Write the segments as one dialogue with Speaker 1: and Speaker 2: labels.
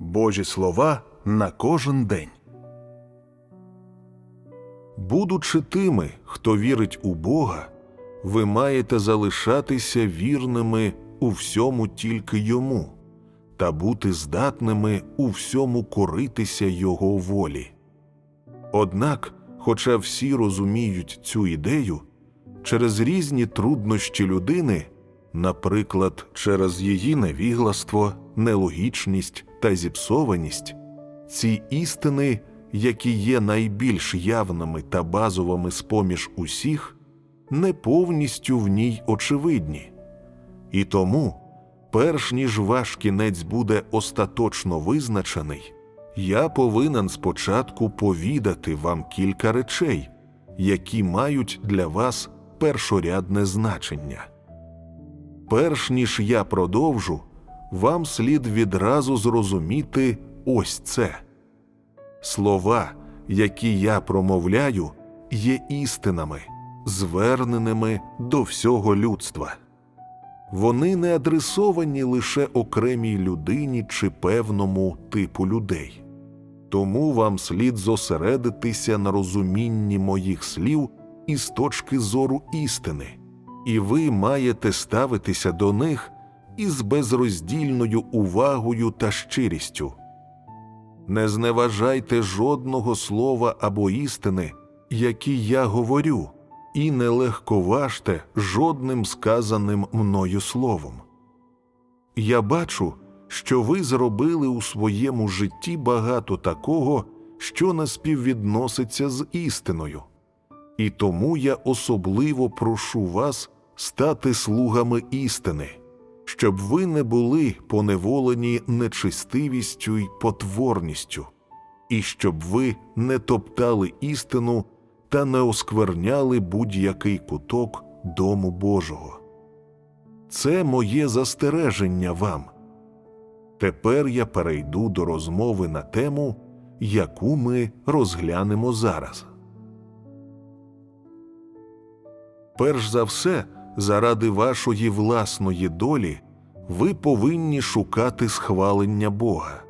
Speaker 1: Божі слова на кожен день. Будучи тими, хто вірить у Бога, ви маєте залишатися вірними у всьому тільки йому та бути здатними у всьому коритися Його волі. Однак, хоча всі розуміють цю ідею, через різні труднощі людини, наприклад, через її невігластво, нелогічність та зіпсованість, ці істини, які є найбільш явними та базовими з поміж усіх, не повністю в ній очевидні. І тому, перш ніж ваш кінець буде остаточно визначений, я повинен спочатку повідати вам кілька речей, які мають для вас першорядне значення. Перш ніж я продовжу, вам слід відразу зрозуміти ось це. Слова, які я промовляю, є істинами, зверненими до всього людства. Вони не адресовані лише окремій людині чи певному типу людей. Тому вам слід зосередитися на розумінні моїх слів із точки зору істини, і ви маєте ставитися до них із безроздільною увагою та щирістю. Не зневажайте жодного слова або істини, які я говорю, і не легковажте жодним сказаним мною словом. Я бачу, що ви зробили у своєму житті багато такого, що не співвідноситься з істиною, і тому я особливо прошу вас стати слугами істини, щоб ви не були поневолені нечистивістю й потворністю, і щоб ви не топтали істину та не оскверняли будь-який куток дому Божого. Це моє застереження вам. Тепер я перейду до розмови на тему, яку ми розглянемо зараз. Перш за все, заради вашої власної долі, ви повинні шукати схвалення Бога.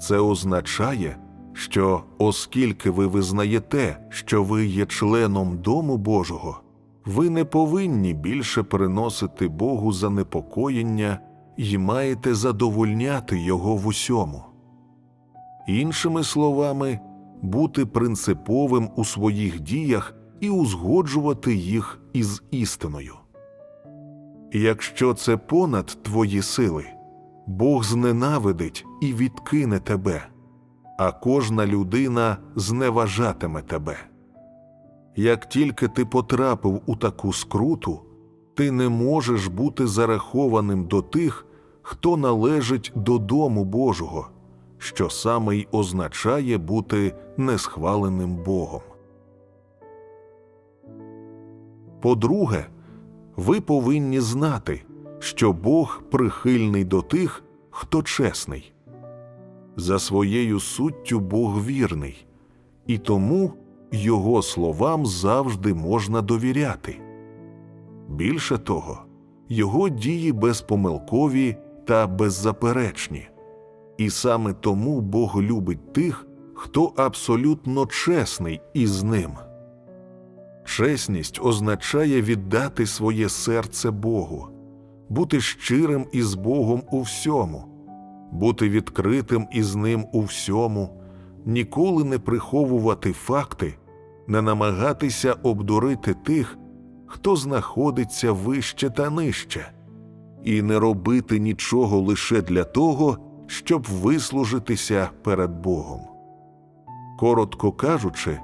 Speaker 1: Це означає, що оскільки ви визнаєте, що ви є членом Дому Божого, ви не повинні більше приносити Богу занепокоєння і маєте задовольняти Його в усьому. Іншими словами, бути принциповим у своїх діях і узгоджувати їх із істиною. Якщо це понад твої сили, Бог зненавидить і відкине тебе, а кожна людина зневажатиме тебе. Як тільки ти потрапив у таку скруту, ти не можеш бути зарахованим до тих, хто належить до дому Божого, що саме й означає бути несхваленим Богом. По-друге, ви повинні знати, що Бог прихильний до тих, хто чесний. За своєю суттю Бог вірний, і тому Його словам завжди можна довіряти. Більше того, Його дії безпомилкові та беззаперечні, і саме тому Бог любить тих, хто абсолютно чесний із ним. Чесність означає віддати своє серце Богу, бути щирим із Богом у всьому, бути відкритим із Ним у всьому, ніколи не приховувати факти, не намагатися обдурити тих, хто знаходиться вище та нижче, і не робити нічого лише для того, щоб вислужитися перед Богом. Коротко кажучи,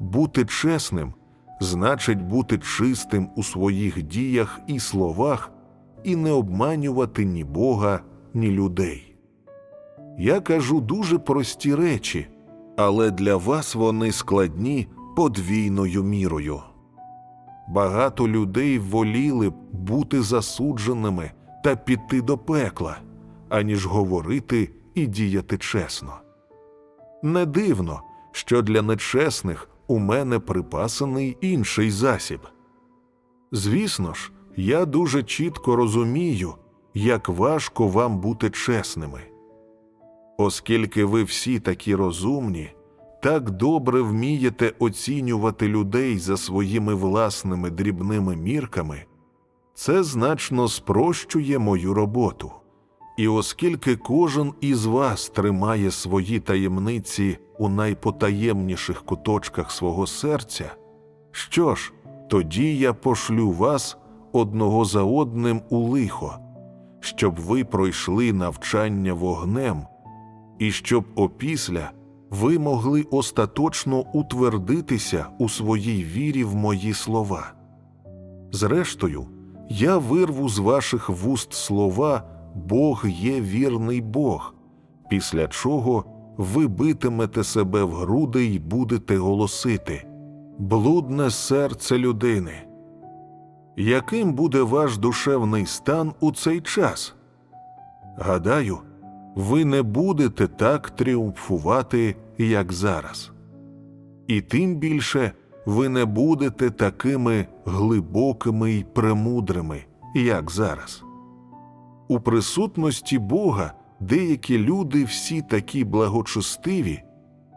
Speaker 1: бути чесним значить бути чистим у своїх діях і словах і не обманювати ні Бога, ні людей. Я кажу дуже прості речі, але для вас вони складні подвійною мірою. Багато людей воліли б бути засудженими та піти до пекла, аніж говорити і діяти чесно. Не дивно, що для нечесних у мене припасений інший засіб. Звісно ж, я дуже чітко розумію, як важко вам бути чесними. Оскільки ви всі такі розумні, так добре вмієте оцінювати людей за своїми власними дрібними мірками, це значно спрощує мою роботу. І оскільки кожен із вас тримає свої таємниці у найпотаємніших куточках свого серця, що ж, тоді я пошлю вас одного за одним у лихо, щоб ви пройшли навчання вогнем, і щоб опісля ви могли остаточно утвердитися у своїй вірі в мої слова. Зрештою, я вирву з ваших вуст слова Бог є вірний Бог, після чого ви битимете себе в груди й будете голосити блудне серце людини. Яким буде ваш душевний стан у цей час? Гадаю, ви не будете так тріумфувати, як зараз. І тим більше ви не будете такими глибокими й премудрими, як зараз. У присутності Бога деякі люди всі такі благочестиві,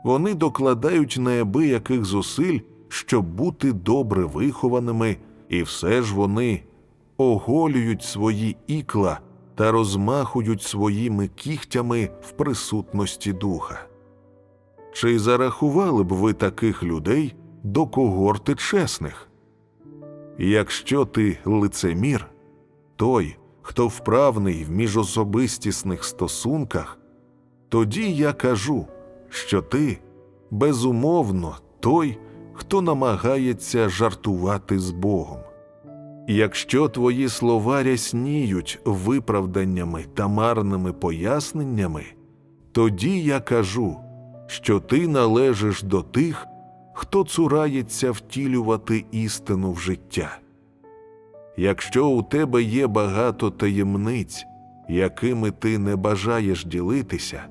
Speaker 1: вони докладають неабияких зусиль, щоб бути добре вихованими, і все ж вони оголюють свої ікла та розмахують своїми кігтями в присутності духа. Чи зарахували б ви таких людей до когорти чесних? Якщо ти лицемір, той, хто вправний в міжособистісних стосунках, тоді я кажу, що ти безумовно той, хто намагається жартувати з Богом. Якщо твої слова рясніють виправданнями та марними поясненнями, тоді я кажу, що ти належиш до тих, хто цурається втілювати істину в життя. Якщо у тебе є багато таємниць, якими ти не бажаєш ділитися,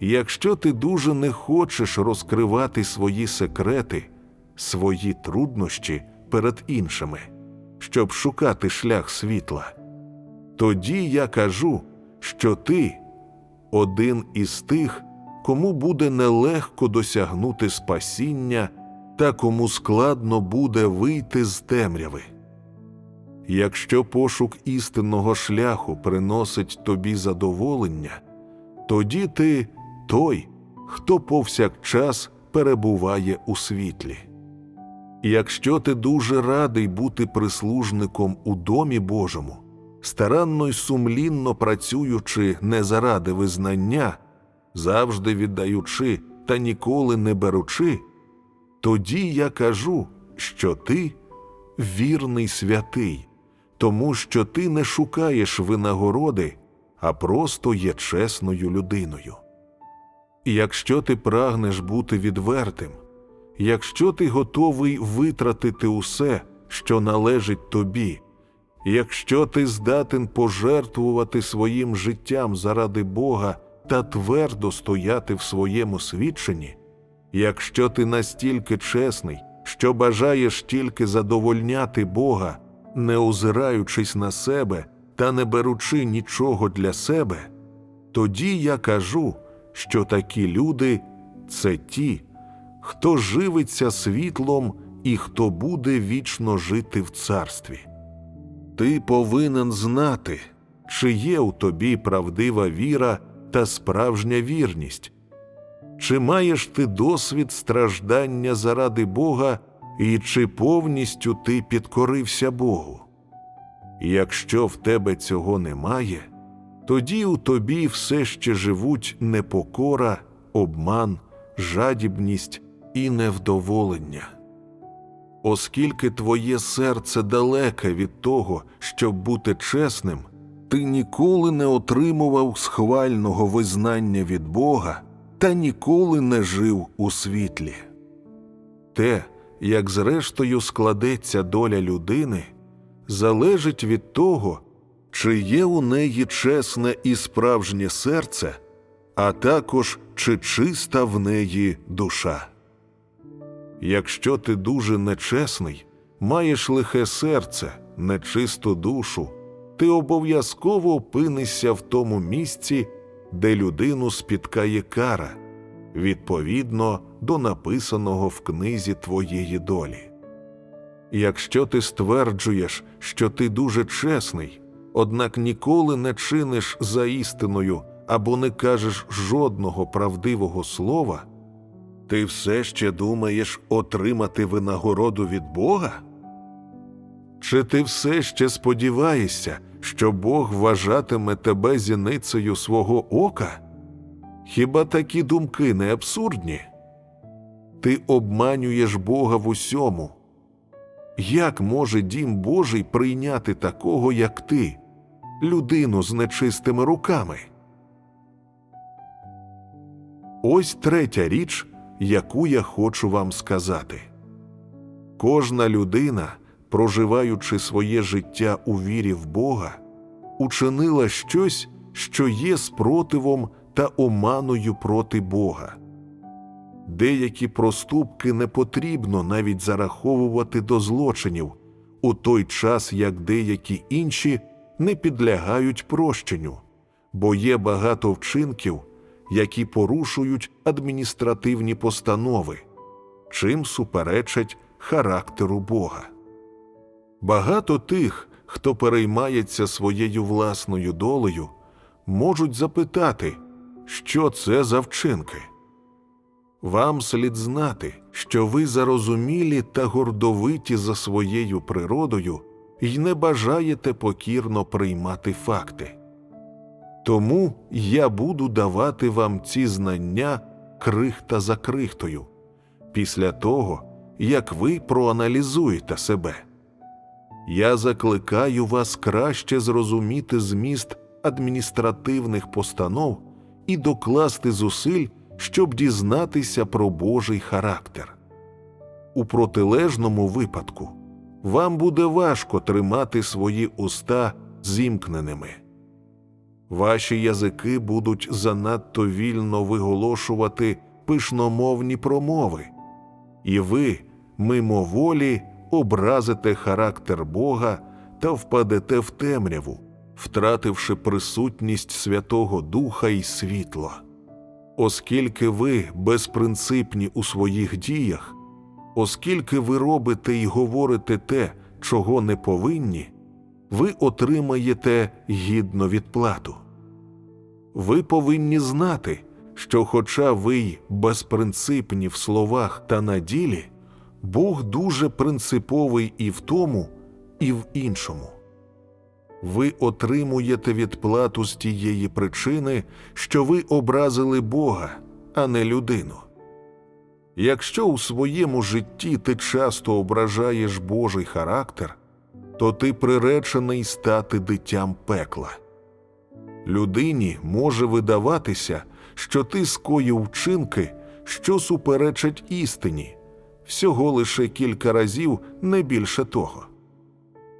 Speaker 1: якщо ти дуже не хочеш розкривати свої секрети, свої труднощі перед іншими, щоб шукати шлях світла, тоді я кажу, що ти один із тих, кому буде нелегко досягнути спасіння та кому складно буде вийти з темряви. Якщо пошук істинного шляху приносить тобі задоволення, тоді ти той, хто повсякчас перебуває у світлі. Якщо ти дуже радий бути прислужником у домі Божому, старанно й сумлінно працюючи не заради визнання, завжди віддаючи та ніколи не беручи, тоді я кажу, що ти вірний святий тому що ти не шукаєш винагороди, а просто є чесною людиною. Якщо ти прагнеш бути відвертим, якщо ти готовий витратити усе, що належить тобі, якщо ти здатен пожертвувати своїм життям заради Бога та твердо стояти в своєму свідченні, якщо ти настільки чесний, що бажаєш тільки задовольняти Бога не озираючись на себе та не беручи нічого для себе, тоді я кажу, що такі люди це ті, хто живиться світлом і хто буде вічно жити в царстві. Ти повинен знати, чи є у тобі правдива віра та справжня вірність, чи маєш ти досвід страждання заради Бога і чи повністю ти підкорився Богу. Якщо в тебе цього немає, тоді у тобі все ще живуть непокора, обман, жадібність і невдоволення. Оскільки твоє серце далеке від того, щоб бути чесним, ти ніколи не отримував схвального визнання від Бога та ніколи не жив у світлі. Те, як зрештою складеться доля людини, залежить від того, чи є у неї чесне і справжнє серце, а також чи чиста в неї душа. Якщо ти дуже нечесний, маєш лихе серце, нечисту душу, ти обов'язково опинишся в тому місці, де людину спіткає кара, відповідно до написаного в книзі твоєї долі. Якщо ти стверджуєш, що ти дуже чесний, однак ніколи не чиниш за істиною або не кажеш жодного правдивого слова, ти все ще думаєш отримати винагороду від Бога? Чи ти все ще сподіваєшся, що Бог вважатиме тебе зіницею свого ока? Хіба такі думки не абсурдні? Ти обманюєш Бога в усьому. Як може дім Божий прийняти такого, як ти, людину з нечистими руками? Ось третя річ, яку я хочу вам сказати. Кожна людина, проживаючи своє життя у вірі в Бога, учинила щось, що є спротивом та оманою проти Бога. Деякі проступки не потрібно навіть зараховувати до злочинів, у той час як деякі інші не підлягають прощенню, бо є багато вчинків, які порушують адміністративні постанови, чим суперечать характеру Бога. Багато тих, хто переймається своєю власною долею, можуть запитати, що це за вчинки. Вам слід знати, що ви зарозумілі та гордовиті за своєю природою і не бажаєте покірно приймати факти. Тому я буду давати вам ці знання крихта за крихтою, після того, як ви проаналізуєте себе. Я закликаю вас краще зрозуміти зміст адміністративних постанов і докласти зусиль, щоб дізнатися про Божий характер. У протилежному випадку вам буде важко тримати свої уста зімкненими. Ваші язики будуть занадто вільно виголошувати пишномовні промови, і ви мимоволі образите характер Бога та впадете в темряву, втративши присутність Святого Духа і світло. Оскільки ви безпринципні у своїх діях, оскільки ви робите і говорите те, чого не повинні, ви отримаєте гідну відплату. Ви повинні знати, що, хоча ви й безпринципні в словах та на ділі, Бог дуже принциповий і в тому, і в іншому. Ви отримуєте відплату з тієї причини, що ви образили Бога, а не людину. Якщо у своєму житті ти часто ображаєш Божий характер, то ти приречений стати дитям пекла. Людині може видаватися, що ти скоїв вчинки, що суперечать істині, всього лише кілька разів, не більше того.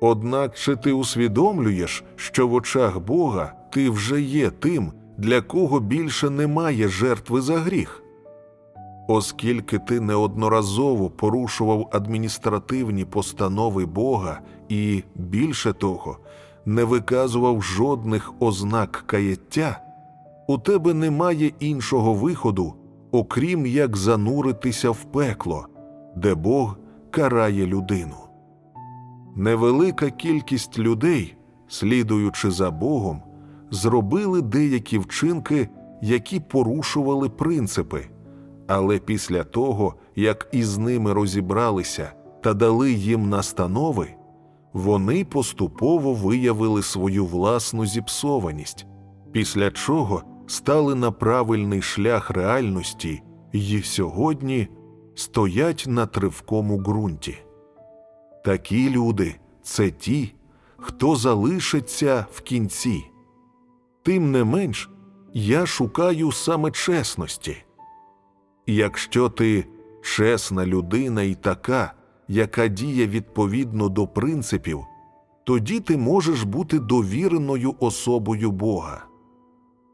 Speaker 1: Однак чи ти усвідомлюєш, що в очах Бога ти вже є тим, для кого більше немає жертви за гріх? Оскільки ти неодноразово порушував адміністративні постанови Бога і, більше того, не виказував жодних ознак каяття, у тебе немає іншого виходу, окрім як зануритися в пекло, де Бог карає людину. Невелика кількість людей, слідуючи за Богом, зробили деякі вчинки, які порушували принципи, але після того, як із ними розібралися та дали їм настанови, вони поступово виявили свою власну зіпсованість, після чого стали на правильний шлях реальності і сьогодні стоять на тривкому ґрунті. Такі люди це ті, хто залишиться в кінці. Тим не менш, я шукаю саме чесності. Якщо ти чесна людина і така, яка діє відповідно до принципів, тоді ти можеш бути довіреною особою Бога.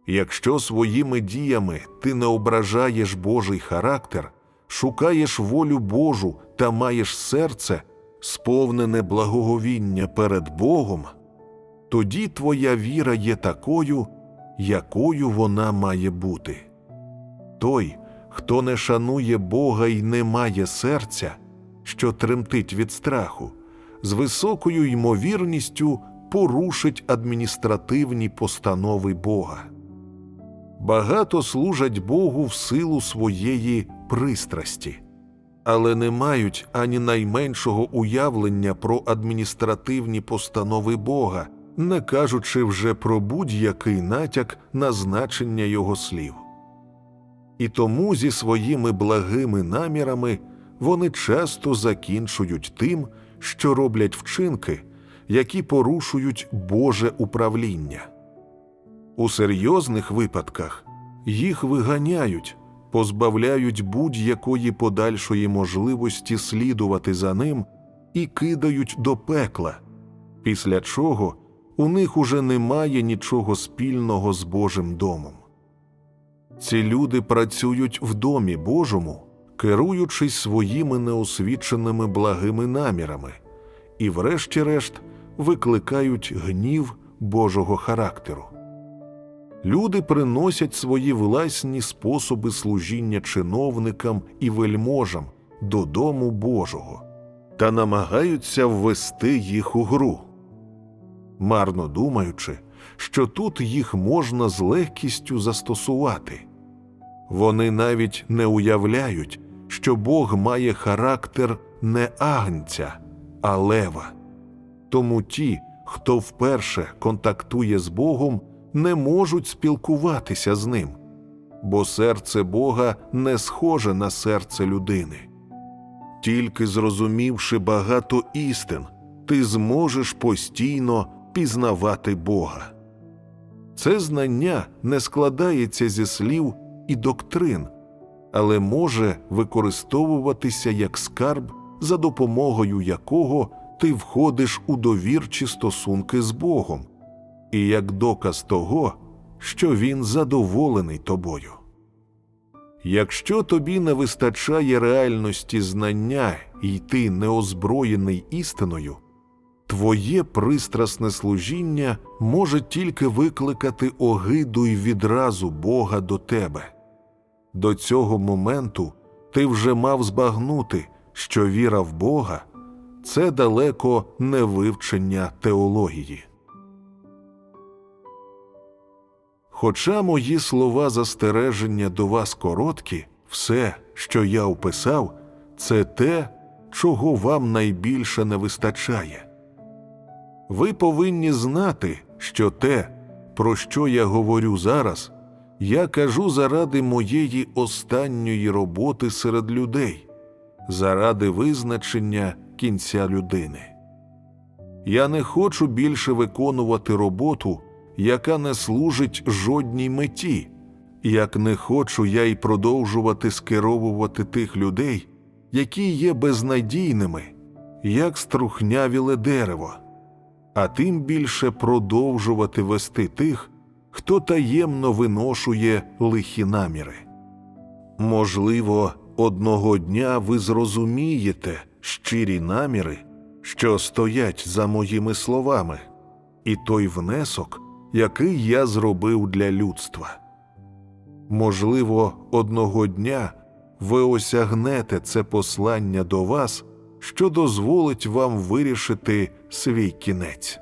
Speaker 1: Якщо своїми діями ти не ображаєш Божий характер, шукаєш волю Божу та маєш серце, сповнене благоговіння перед Богом, тоді твоя віра є такою, якою вона має бути. Той, хто не шанує Бога і не має серця, що тремтить від страху, з високою ймовірністю порушить адміністративні постанови Бога. Багато служать Богу в силу своєї пристрасті, але не мають ані найменшого уявлення про адміністративні постанови Бога, не кажучи вже про будь-який натяк на значення його слів. І тому зі своїми благими намірами вони часто закінчують тим, що роблять вчинки, які порушують Боже управління. У серйозних випадках їх виганяють, позбавляють будь-якої подальшої можливості слідувати за ним і кидають до пекла, після чого у них уже немає нічого спільного з Божим домом. Ці люди працюють в домі Божому, керуючись своїми неосвіченими благими намірами, і, врешті-решт, викликають гнів Божого характеру. Люди приносять свої власні способи служіння чиновникам і вельможам додому Божого та намагаються ввести їх у гру, марно думаючи, що тут їх можна з легкістю застосувати. Вони навіть не уявляють, що Бог має характер не агнця, а лева. Тому ті, хто вперше контактує з Богом, не можуть спілкуватися з ним, бо серце Бога не схоже на серце людини. Тільки зрозумівши багато істин, ти зможеш постійно пізнавати Бога. Це знання не складається зі слів і доктрин, але може використовуватися як скарб, за допомогою якого ти входиш у довірчі стосунки з Богом, і як доказ того, що Він задоволений тобою. Якщо тобі не вистачає реальності знання і ти неозброєний істиною, твоє пристрасне служіння може тільки викликати огиду й відразу Бога до тебе. До цього моменту ти вже мав збагнути, що віра в Бога це далеко не вивчення теології. Хоча мої слова застереження до вас короткі, все, що я описав, це те, чого вам найбільше не вистачає. Ви повинні знати, що те, про що я говорю зараз, я кажу заради моєї останньої роботи серед людей, заради визначення кінця людини. Я не хочу більше виконувати роботу, яка не служить жодній меті, як не хочу я й продовжувати скеровувати тих людей, які є безнадійними, як струхнявіле дерево, а тим більше продовжувати вести тих, хто таємно виношує лихі наміри. Можливо, одного дня ви зрозумієте щирі наміри, що стоять за моїми словами, і той внесок, який я зробив для людства. Можливо, одного дня ви осягнете це послання до вас, що дозволить вам вирішити свій кінець.